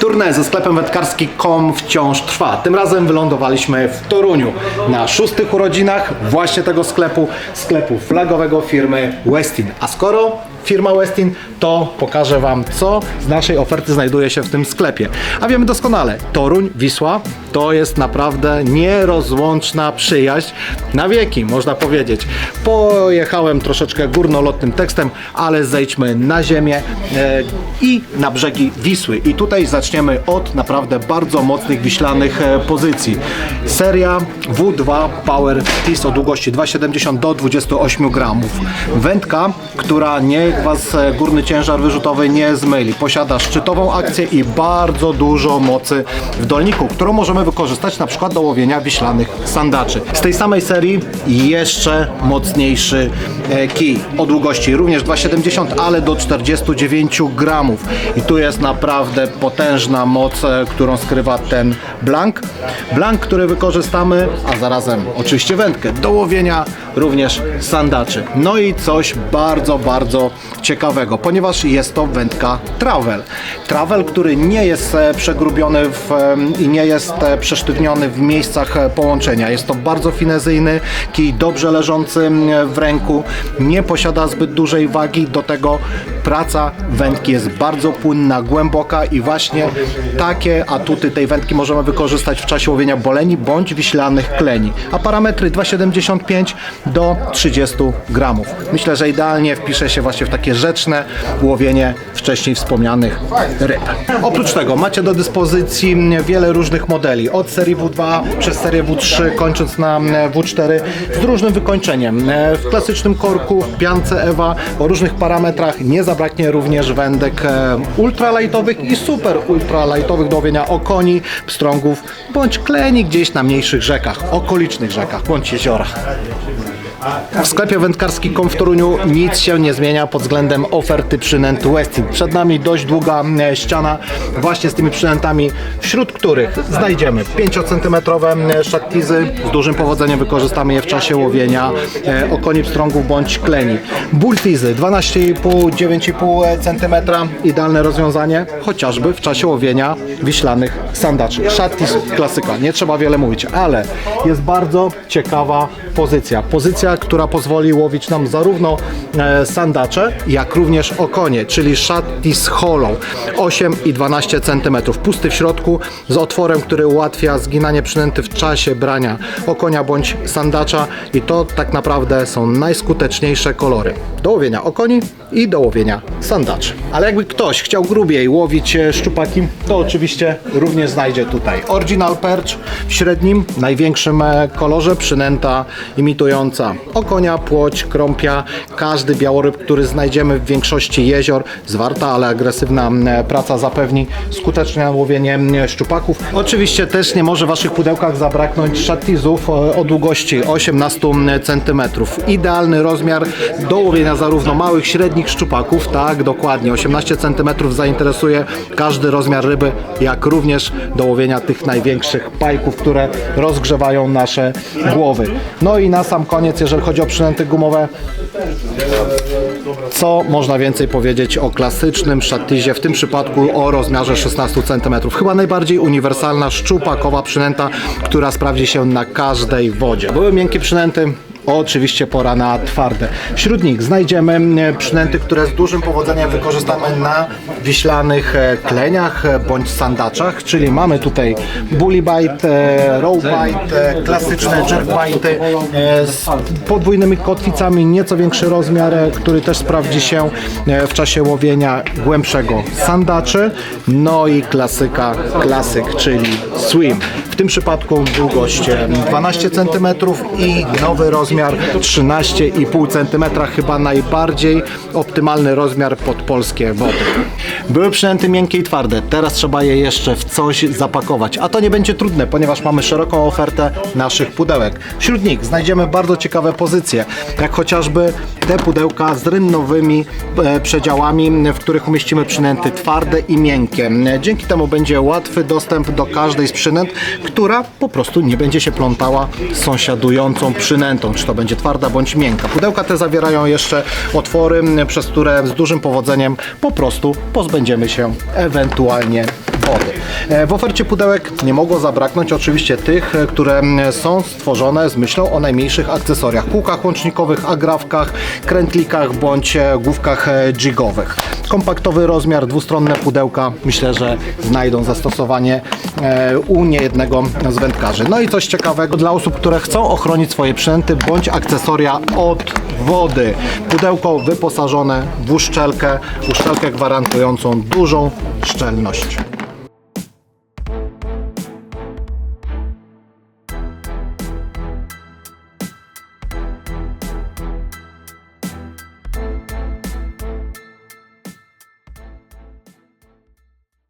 Tournée ze sklepem wędkarski.com wciąż trwa. Tym razem wylądowaliśmy w Toruniu na szóstych urodzinach właśnie tego sklepu, sklepu flagowego firmy Westin. A skoro firma Westin, to pokażę Wam, co z naszej oferty znajduje się w tym sklepie. A wiemy doskonale, Toruń, Wisła to jest naprawdę nierozłączna przyjaźń na wieki, można powiedzieć. Pojechałem troszeczkę górnolotnym tekstem, ale zejdźmy na ziemię e, i na brzegi Wisły. I tutaj zaczniemy od naprawdę bardzo mocnych wiślanych e, pozycji. Seria W2 Power Tis o długości 2,70 do 28 gramów. Wędka, która niech Was e, górny ciężar wyrzutowy nie zmyli. Posiada szczytową akcję i bardzo dużo mocy w dolniku, którą możemy wykorzystać na przykład do łowienia wiślanych sandaczy. Z tej samej serii jeszcze mocniejszy e, kij o długości również 2,70, ale do 49 gramów. I tu jest naprawdę potężna moc, e, którą skrywa ten blank. Blank, który wykorzystamy, a zarazem oczywiście wędkę do łowienia również sandaczy. No i coś bardzo, bardzo ciekawego, ponieważ jest to wędka travel. Travel, który nie jest e, przegrubiony w, i nie jest e, przesztywniony w miejscach e, połączenia. Jest to bardzo finezyjny kij, dobrze leżący w ręku, nie posiada zbyt dużej wagi, do tego praca wędki jest bardzo płynna, głęboka i właśnie takie atuty tej wędki możemy wykorzystać w czasie łowienia boleni bądź wiślanych kleni. A parametry 2,75 do 30 gramów. Myślę, że idealnie wpisze się właśnie w takie rzeczne łowienie wcześniej wspomnianych ryb. Oprócz tego macie do dyspozycji wiele różnych modeli, od serii W2 przez serię W3, kończąc na W4 z różnym wykończeniem. W klasycznym korku, w piance Ewa o różnych parametrach nie zabraknie również wędek e, ultralightowych i super ultralightowych do łowienia okoni, pstrągów bądź kleni gdzieś na mniejszych rzekach, okolicznych rzekach bądź jeziorach. W sklepie wędkarskim w Toruniu nic się nie zmienia pod względem oferty przynęt Westin. Przed nami dość długa e, ściana właśnie z tymi przynętami, wśród których znajdziemy 5 cm szattizy. Z dużym powodzeniem wykorzystamy je w czasie łowienia e, okoni pstrągów bądź kleni. Bulltizy 12,5-9,5 cm. Idealne rozwiązanie, chociażby w czasie łowienia wiślanych sandaczy. Shattis klasyka, nie trzeba wiele mówić, ale jest bardzo ciekawa pozycja. Pozycja, która pozwoli łowić nam zarówno e, sandacze, jak również okonie, czyli Shattis Hollow 8 i 12 cm. Pusty w środku z otworem, który ułatwia zginanie przynęty w czasie brania okonia bądź sandacza i to tak naprawdę są najskuteczniejsze kolory do łowienia okoni i do łowienia sandaczy. Ale jakby ktoś chciał grubiej łowić e, szczupaki, to oczywiście również znajdzie tutaj Original Perch w średnim, największym e, kolorze, przynęta imitująca okonia, płoć, krąpia, każdy białoryb, który znajdziemy w większości jezior, zwarta, ale agresywna m, praca zapewni skuteczne łowienie m, szczupaków. Oczywiście też nie może w Waszych pudełkach zabraknąć szattizów e, o długości 18 cm. Idealny rozmiar do łowienia zarówno małych, średnich szczupaków, tak dokładnie, 18 cm zainteresuje każdy rozmiar ryby, jak również do łowienia tych największych pajków, które rozgrzewają nasze głowy. No i na sam koniec, jeżeli chodzi o przynęty gumowe, co można więcej powiedzieć o klasycznym szattizie, w tym przypadku o rozmiarze 16 cm. Chyba najbardziej uniwersalna szczupakowa przynęta, która sprawdzi się na każdej wodzie. Były miękkie przynęty, Oczywiście pora na twarde. Wśród nich znajdziemy e, przynęty, które z dużym powodzeniem wykorzystamy na wiślanych e, kleniach bądź sandaczach, czyli mamy tutaj bully bite, e, row bite, klasyczne jerk bite z podwójnymi kotwicami, nieco większy rozmiar, który też sprawdzi się w czasie łowienia głębszego sandaczy. No i klasyka, klasyk, czyli swim. W tym przypadku długość e, 12 cm i nowy rozmiar 13,5 cm, chyba najbardziej optymalny rozmiar pod polskie wody. Były przynęty miękkie i twarde, teraz trzeba je jeszcze w coś zapakować, a to nie będzie trudne, ponieważ mamy szeroką ofertę naszych pudełek. Wśród nich znajdziemy bardzo ciekawe pozycje, jak chociażby te pudełka z rynnowymi e, przedziałami, w których umieścimy przynęty twarde i miękkie. Dzięki temu będzie łatwy dostęp do każdej z przynęt, która po prostu nie będzie się plątała z sąsiadującą przynętą, czy to będzie twarda bądź miękka. Pudełka te zawierają jeszcze otwory, przez które z dużym powodzeniem po prostu pozbędziemy się ewentualnie wody. E, W ofercie pudełek nie mogło zabraknąć oczywiście tych, e, które są stworzone z myślą o najmniejszych akcesoriach, kółkach łącznikowych, agrafkach, krętlikach bądź e, główkach jigowych. Kompaktowy rozmiar, dwustronne pudełka myślę, że znajdą zastosowanie u niejednego z wędkarzy. No i coś ciekawego dla osób, które chcą ochronić swoje przynęty bądź akcesoria od wody. Pudełko wyposażone w uszczelkę, uszczelkę gwarantującą dużą szczelność.